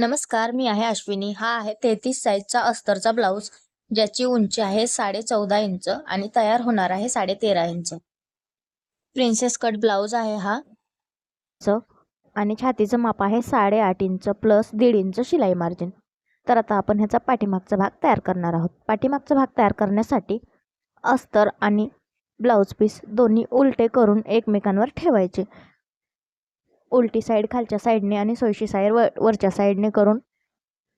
नमस्कार मी आहे अश्विनी. हा आहे तेहतीस साईजचा अस्तरचा ब्लाऊज ज्याची उंची आहे साडे चौदा इंच आणि तयार होणार आहे साडे तेरा इंच. प्रिन्सेस कट ब्लाऊज आहे हा. आणि छातीचं माप आहे साडेआठ इंच प्लस दीड इंच शिलाई मार्जिन तर आता आपण ह्याचा पाठीमागचा भाग तयार करणार आहोत. पाठीमागचा भाग तयार करण्यासाठी अस्तर आणि ब्लाऊज पीस दोन्ही उलटे करून एकमेकांवर ठेवायचे. उलटी साईड खालच्या साईडने आणि सोयशी साईड वर वरच्या साईडने करून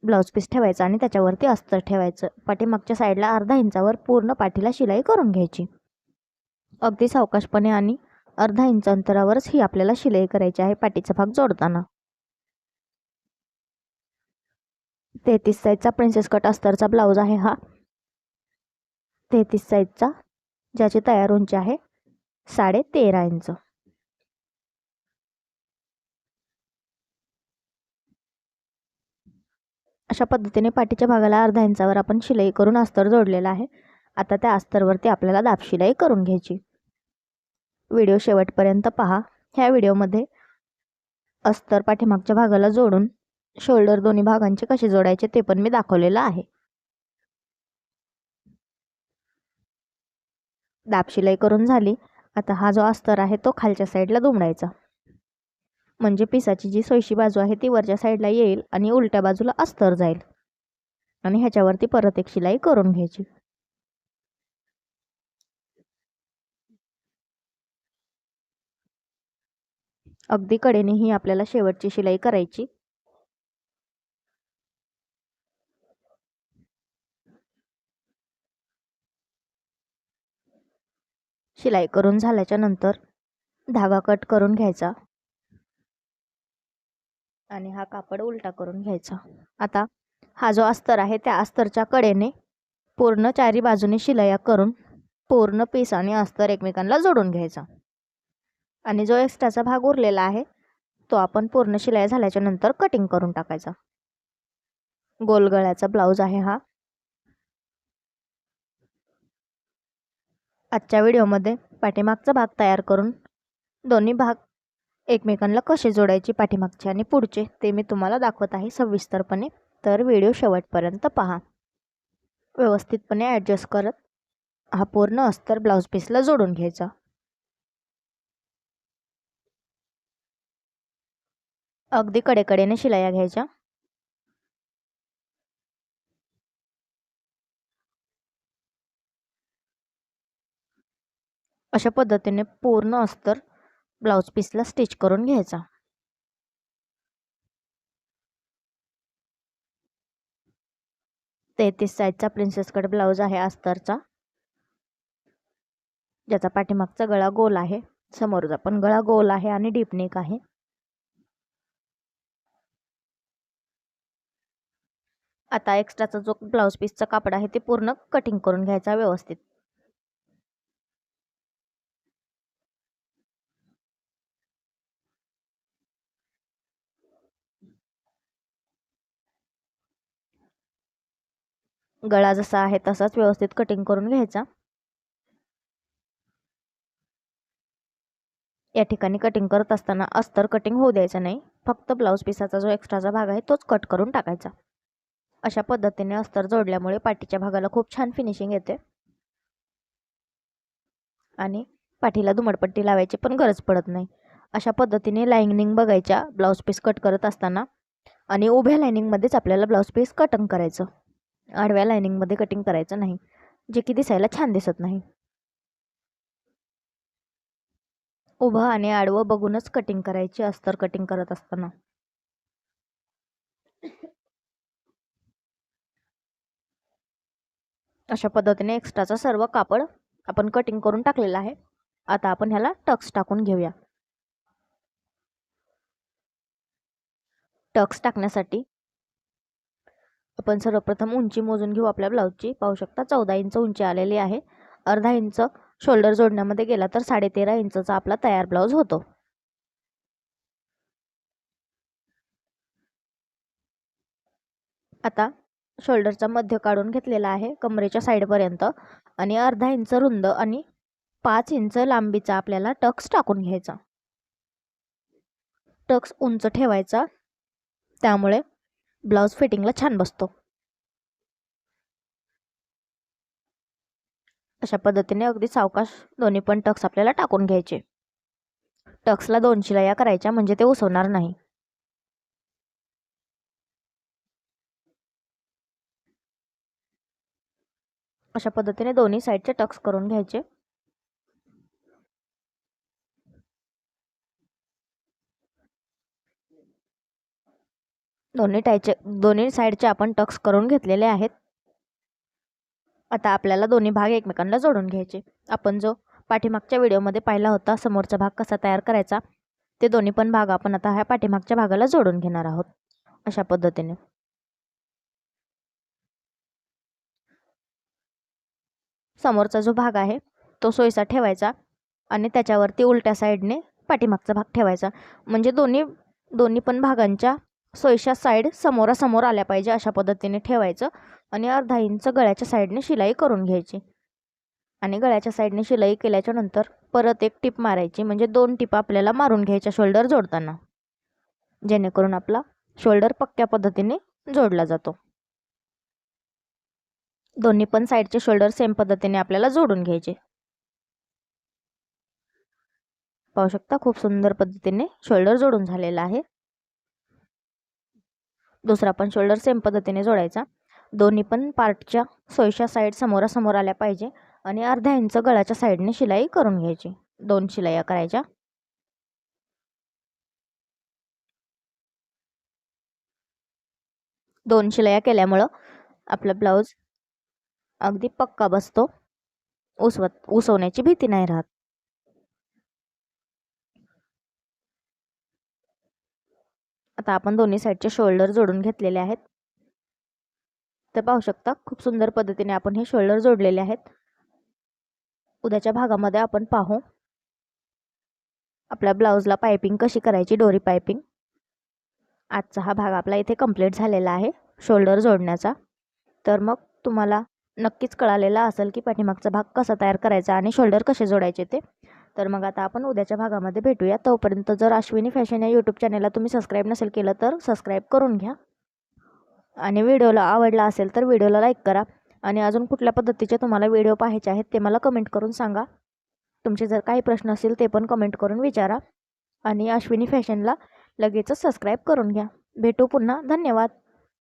ब्लाऊज पीस ठेवायचं आणि त्याच्यावरती अस्तर ठेवायचं. पाठीमागच्या साईडला अर्धा इंचावर पूर्ण पाठीला शिलाई करून घ्यायची. अगदी सावकाशपणे आणि अर्धा इंच अंतरावरच ही आपल्याला शिलाई करायची आहे पाठीचा भाग जोडताना. तेहतीस साईजचा प्रिन्सेस कट अस्तरचा ब्लाऊज आहे हा. तेहतीस साईजचा ज्याची तयार उंची आहे साडे तेरा इंच. अशा पद्धतीने पाठीच्या भागाला अर्धा इंचावर आपण शिलाई करून अस्तर जोडलेला आहे. आता त्या अस्तरवरती आपल्याला दाब शिलाई करून घ्यायची. व्हिडिओ शेवटपर्यंत पहा. ह्या व्हिडिओमध्ये अस्तर पाठीमागच्या भागाला जोडून शोल्डर दोन्ही भागांचे कसे जोडायचे ते पण मी दाखवलेलं आहे. दाब शिलाई करून झाली. आता हा जो अस्तर आहे तो खालच्या साईडला दुमडायचा. म्हणजे पिसाची जी सोयशी बाजू आहे ती वरच्या साईडला येईल आणि उलट्या बाजूला अस्तर जाईल. आणि ह्याच्यावरती परत एक शिलाई करून घ्यायची. अगदी कडेने ही आपल्याला शेवटची शिलाई करायची. शिलाई करून झाल्याच्यानंतर धागा कट करून घ्यायचा. आणि हा कापड उलटा करून घ्यायचा. आता हा जो अस्तर आहे त्या अस्तरच्या कडेने पूर्ण चारी बाजूने शिलाया करून पूर्ण पीस आणि अस्तर एकमेकांना जोडून घ्यायचा. आणि जो एक्स्ट्राचा भाग उरलेला आहे तो आपण पूर्ण शिलाई झाल्याच्यानंतर कटिंग करून टाकायचा. गोल गळ्याचा ब्लाऊज आहे हा. आजच्या व्हिडिओमध्ये पाठीमागचा भाग तयार करून दोन्ही भाग एकमेकांना कसे जोडायचे पाठीमागचे आणि पुढचे ते मी तुम्हाला दाखवत आहे सविस्तरपणे. तर व्हिडिओ शेवटपर्यंत पहा. व्यवस्थितपणे ॲडजस्ट करत हा पूर्ण अस्तर ब्लाऊज पीसला जोडून घ्यायचा. अगदी कडेकडेने शिलाया घ्यायच्या. अशा पद्धतीने पूर्ण अस्तर ब्लाऊज पीसला स्टिच करून घ्यायचा. तेहतीस साईजचा प्रिन्सेस कट ब्लाऊज आहे अस्तरचा. ज्याचा पाठीमागचा गळा गोल आहे. समोरचा पण गळा गोल आहे आणि डीपनेक आहे. आता एक्स्ट्राचा जो ब्लाऊज पीसचा कापड आहे ते पूर्ण कटिंग करून घ्यायचा व्यवस्थित. गळा जसा आहे तसाच व्यवस्थित कटिंग करून घ्यायचा. या ठिकाणी कटिंग करत असताना अस्तर कटिंग होऊ द्यायचं नाही. फक्त ब्लाऊज पिसाचा जो एक्स्ट्राचा भाग आहे तोच कट करून टाकायचा. अशा पद्धतीने अस्तर जोडल्यामुळे पाठीच्या भागाला खूप छान फिनिशिंग येते. आणि पाठीला दुमडपट्टी लावायची पण गरज पडत नाही. अशा पद्धतीने लाईनिंग बघायच्या ब्लाऊज पीस कट करत असताना. आणि उभ्या लाईनिंगमध्येच आपल्याला ब्लाऊज पीस कटिंग करायचं. आडव्या लाईनिंगमध्ये कटिंग करायचं नाही. जे की दिसायला छान दिसत नाही. उभं आणि आडवं बघूनच कटिंग करायची अस्तर कटिंग करत असताना. अशा पद्धतीने एक्स्ट्राचा सर्व कापड आपण कटिंग करून टाकलेला आहे. आता आपण ह्याला टक्स टाकून घेऊया. टक्स टाकण्यासाठी आपण सर्वप्रथम उंची मोजून घेऊ. आपल्या ब्लाऊजची पाहू शकता चौदा इंच उंची आलेली आहे. अर्धा इंच शोल्डर जोडण्यामध्ये गेला तर साडेतेरा इंचचा आपला तयार ब्लाऊज होतो. आता शोल्डरचा मध्य काढून घेतलेला आहे कमरेच्या साईडपर्यंत. आणि अर्धा इंच रुंद आणि पाच इंच लांबीचा आपल्याला टक्स टाकून घ्यायचा. टक्स उंच ठेवायचा. त्यामुळे ब्लाऊज फिटिंगला छान बसतो. अशा पद्धतीने अगदी सावकाश दोन्ही पण टक्स आपल्याला टाकून घ्यायचे. टक्सला दोन शिलाया करायच्या म्हणजे ते उसवणार नाही. अशा पद्धतीने दोन्ही साईडचे टक्स करून घ्यायचे. दोन्ही टायचे दोन्ही साईडचे आपण टक्स करून घेतलेले आहेत. आता आपल्याला दोन्ही भाग एकमेकांना जोडून घ्यायचे. आपण जो पाठीमागच्या व्हिडिओमध्ये पाहिला होता समोरचा भाग कसा तयार करायचा ते दोन्ही पण भाग आपण आता ह्या पाठीमागच्या भागाला जोडून घेणार आहोत अशा पद्धतीने. समोरचा जो भाग आहे तो सोयीचा ठेवायचा आणि त्याच्यावरती उलट्या साईडने पाठीमागचा भाग ठेवायचा. म्हणजे दोन्ही दोन्ही पण भागांच्या सोयशा साईड समोरासमोर आल्या पाहिजे अशा पद्धतीने ठेवायचं आणि अर्धा इंच गळ्याच्या साईडने शिलाई करून घ्यायची. आणि गळ्याच्या साईडने शिलाई केल्याच्यानंतर परत एक टिप मारायची म्हणजे दोन टिप आपल्याला मारून घ्यायच्या शोल्डर जोडताना. जेणेकरून आपला शोल्डर पक्क्या पद्धतीने जोडला जातो. दोन्ही पण साईडचे शोल्डर सेम पद्धतीने आपल्याला जोडून घ्यायचे. पाहू शकता खूप सुंदर पद्धतीने शोल्डर जोडून झालेला आहे. दुसरा पण शोल्डर सेम पद्धतीने जोडायचा. दोन्ही पण पार्टच्या सोयीच्या साईड समोरासमोर आल्या पाहिजे आणि अर्ध्या इंच गळाच्या साईडने शिलाई करून घ्यायची. दोन शिलाया करायच्या. दोन शिलाया केल्यामुळं आपला ब्लाऊज अगदी पक्का बसतो. उसवत उसवण्याची भीती नाही राहत. आता आपण दोन्ही साईडचे शोल्डर जोडून घेतलेले आहेत. तर पाहू शकता खूप सुंदर पद्धतीने आपण हे शोल्डर जोडलेले आहेत. उद्याच्या भागामध्ये आपण पाहू. आपल्या ब्लाऊजला पायपिंग कशी करायची डोरी पायपिंग आजचा हा भाग आपला इथे कंप्लीट झालेला आहे शोल्डर जोडण्याचा. तर मग तुम्हाला नक्कीच कळालेला असेल की पाठीमागचा भाग कसा तयार करायचा आणि शोल्डर कसे जोडायचे ते. तर मग आता आपण उद्याच्या भागामध्ये भेटूया. तोपर्यंत जर अश्विनी फॅशन या यूट्यूब चॅनलला तुम्ही सबस्क्राईब नसेल केलं तर सबस्क्राईब करून घ्या. आणि व्हिडिओला आवडला असेल तर व्हिडिओला लाईक करा. आणि अजून कुठल्या पद्धतीचे तुम्हाला व्हिडिओ पाहायचे आहेत ते मला कमेंट करून सांगा. तुमचे जर काही प्रश्न असतील ते पण कमेंट करून विचारा. आणि अश्विनी फॅशनला लगेचच सबस्क्राईब करून घ्या. भेटू पुन्हा. धन्यवाद.